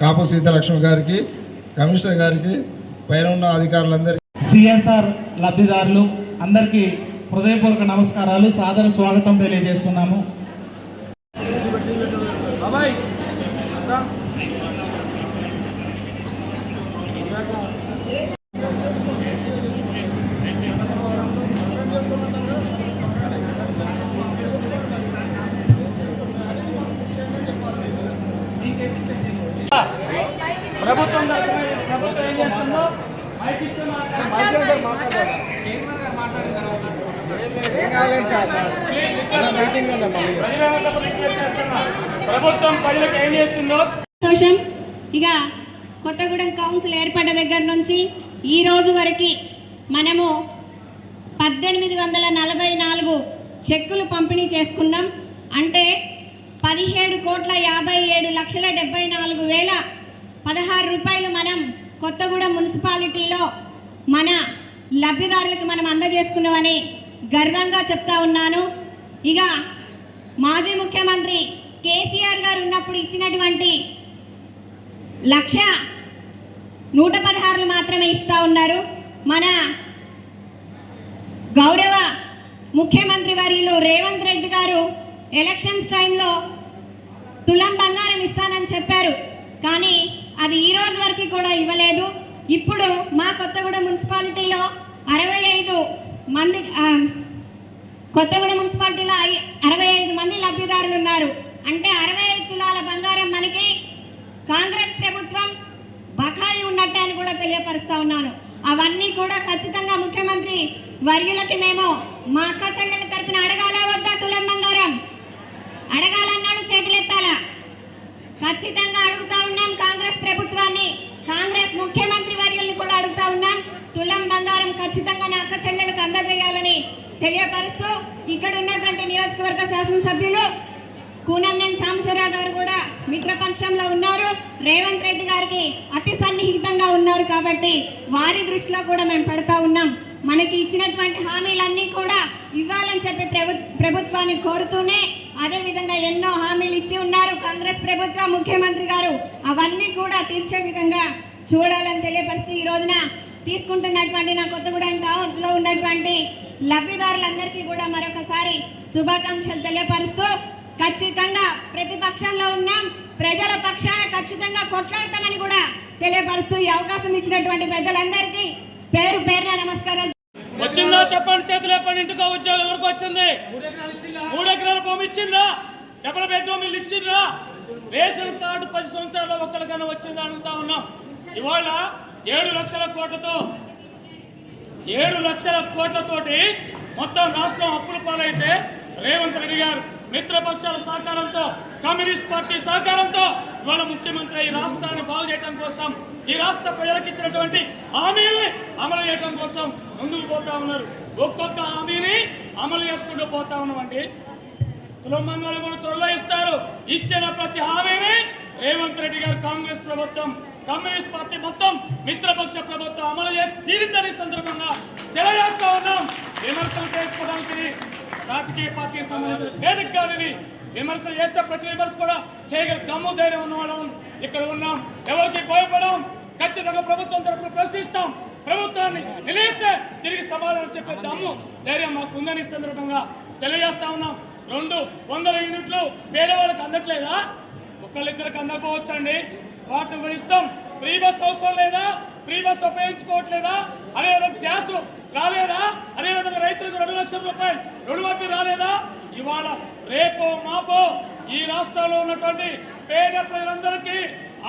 కాపు సీతాలక్ష్మి గారికి కమిషనర్ గారికి పైన ఉన్న అధికారులందరికీ. సిఎస్ఆర్ లబ్ధిదారులు అందరికీ హృదయపూర్వక నమస్కారాలు సాదర స్వాగతం తెలియజేస్తున్నాము. ప్రభుత్వం ప్రభుత్వం ఏం చేస్తుందో ప్రభుత్వం ప్రజలకు ఏం చేస్తుందో? సంతోషం. ఇక కొత్తగూడెం కౌన్సిల్ ఏర్పడ్డ దగ్గర నుంచి ఈ రోజు వరకు మనము పద్దెనిమిది వందల నలభై నాలుగు చెక్కులు పంపిణీ చేసుకున్నాం. అంటే పదిహేడు కోట్ల యాభై ఏడు లక్షల డెబ్బై నాలుగు వేల పదహారు రూపాయలు మనం కొత్తగూడెం మున్సిపాలిటీలో మన లబ్ధిదారులకు మనం అందజేసుకున్నామని గర్వంగా చెప్తా ఉన్నాను. ఇక మాజీ ముఖ్యమంత్రి కేసీఆర్ గారు ఉన్నప్పుడు ఇచ్చినటువంటి లక్ష నూట పదహారులు మాత్రమే ఇస్తూ ఉన్నారు. మన గౌరవ ముఖ్యమంత్రి వర్యులు రేవంత్ రెడ్డి గారు ఎలక్షన్స్ టైంలో తులం బంగారం ఇస్తానని చెప్పారు. కానీ అది ఈ రోజు వరకు కూడా ఇవ్వలేదు. ఇప్పుడు మా కొత్తగూడెం మున్సిపాలిటీలో అరవై ఐదు మంది కొత్తగూడెం మున్సిపాలిటీలో అరవై ఐదు మంది లబ్ధిదారులు ఉన్నారు. అంటే అరవై ఐదు తులాల బంగారం మనకి కాంగ్రెస్ ప్రభుత్వం బకాయి ఉన్నట్టే అని కూడా తెలియపరుస్తా ఉన్నాను. అవన్నీ కూడా ఖచ్చితంగా ముఖ్యమంత్రి వర్యులకి మేము మా అక్క చెల్లెల తరపున అడగాలా వద్దా తులం బంగారం? అడగాలని ఖచ్చితంగా అడుగుతా ఉన్నాం కాంగ్రెస్ ప్రభుత్వాన్ని. కాంగ్రెస్ ముఖ్యమంత్రి వర్యుల్ని కూడా అడుగుతా ఉన్నాం. తులం బంగారం ఖచ్చితంగా నా అక్క చెల్లెలకు అందజేయాలని తెలియపరుస్తూ ఇక్కడ ఉన్నటువంటి నియోజకవర్గ శాసనసభ్యులు కూనంనేని సాంబశివరావు గారు కూడా మిత్రపక్షంలో ఉన్నారు. రేవంత్ రెడ్డి గారికి అతి సన్నిహితంగా ఉన్నారు కాబట్టి వారి దృష్టిలో కూడా మేము పెడతా ఉన్నాం. మనకి ఇచ్చినటువంటి హామీలన్నీ కూడా ఇవ్వాలని చెప్పి ప్రభుత్వాన్ని కోరుతూనే అదే విధంగా ఎన్నో హామీలు ఇచ్చి ఉన్నారు కాంగ్రెస్ ప్రభుత్వ ముఖ్యమంత్రి గారు. అవన్నీ కూడా తీర్చే విధంగా చూడాలని తెలియపరిస్తూ ఈ రోజున తీసుకుంటున్నటువంటి నా కొత్తగూడెం టౌన్లో ఉన్నటువంటి లబ్ధిదారులందరికీ కూడా మరొకసారి శుభాకాంక్షలు తెలియపరుస్తూ ఖచ్చితంగా ప్రతిపక్షంలో ఉన్నాం. ప్రజల పక్షాన ఖచ్చితంగా కొట్లాడతామని కూడా తెలియపరుస్తూ ఈ అవకాశం ఇచ్చినటువంటి పెద్దలందరికీ పేరు పేరున నమస్కారాలు వచ్చిందా చెప్పండి చేతులు చెప్పండి ఇంటికో ఉద్యోగం ఎవరికి వచ్చింది? మూడు ఎకరాల భూమి ఇచ్చిందా? డబుల్ బెడ్రూమ్ ఇల్లు ఇచ్చిందా? రేషన్ కార్డు పది సంవత్సరాల్లో ఒక్కరికైనా వచ్చిందా అడుగుతా ఉన్నాం. ఇవాళ ఏడు లక్షల కోట్లతో ఏడు లక్షల కోట్లతోటి మొత్తం రాష్ట్రం అప్పుల పాలైతే రేవంత్ రెడ్డి గారు మిత్రపక్షాల సహకారంతో కమ్యూనిస్ట్ పార్టీ సహకారంతో ఇవాళ ముఖ్యమంత్రి ఈ రాష్ట్రాన్ని బాగు చేయడం కోసం ఈ రాష్ట్ర ప్రజలకు ఇచ్చినటువంటి హామీల్ని అమలు చేయడం కోసం ముందుకు పోతా ఉన్నారు. ఒక్కొక్క హామీని అమలు చేసుకుంటూ పోతా ఉన్నామండి. తులంబంగాలు కూడా త్వరలో ఇస్తారు. ఇచ్చిన ప్రతి హామీని రేవంత్ రెడ్డి గారు కాంగ్రెస్ ప్రభుత్వం కమ్యూనిస్ట్ పార్టీ మొత్తం మిత్రపక్ష ప్రభుత్వం అమలు చేసి తీరుతని సందర్భంగా తెలియజేస్తా ఉన్నాం. విమర్శలు చేసుకోవడానికి రాజకీయ పార్టీకి సంబంధించిన వేదిక కాదు విమర్శలు చేస్తే ప్రతి విమర్శ కూడా చేయగల దమ్ము ధైర్యం ఉన్న వాళ్ళం ఇక్కడ ఉన్నాం. ఎవరికి భయపడం ఖచ్చితంగా ప్రభుత్వం తరపున ప్రశ్నిస్తాం. ప్రభుత్వాన్ని నిలిస్తే తిరిగి సమాధానం చెప్పే దమ్ము ధైర్యం మాకు ఉందని సందర్భంగా తెలియజేస్తా ఉన్నాం. రెండు వందల యూనిట్లు పేదవాళ్ళకి అందట్లేదా? ఒకళ్ళిద్దరికి అందకపోవచ్చు అండి వాటిని కూడా ఇస్తాం ఫ్రీ బస్ అవసరం లేదా? ఫ్రీ బస్ ఉపయోగించుకోవట్లేదా? అదేవిధంగా గ్యాస్ రాలేదా? అదేవిధంగా రైతులకు రెండు లక్షల రూపాయలు రుణమాఫీ రాలేదా? ఇవాళ రేపో మాపో ఈ రాష్ట్రంలో ఉన్నటువంటి పేద ప్రజలందరికీ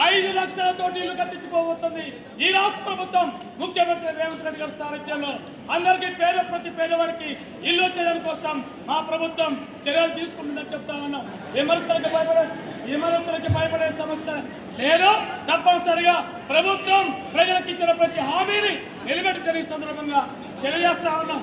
ఐదు లక్షలతో ఇల్లు కట్టించిపోబోతుంది ఈ రాష్ట్ర ప్రభుత్వం ముఖ్యమంత్రి రేవంత్ రెడ్డి గారి సారథ్యంలో అందరికీ పేద ప్రతి పేదవాడికి ఇల్లు వచ్చేదాని కోసం మా ప్రభుత్వం చర్యలు తీసుకుంటుందని చెప్తా ఉన్నాం విమర్శలకు భయపడే విమర్శలకు భయపడే సమస్య లేదు. తప్పనిసరిగా ప్రభుత్వం ప్రజలకు ఇచ్చిన ప్రతి హామీని నిలబెట్టుకునే సందర్భంగా తెలియజేస్తా ఉన్నాం.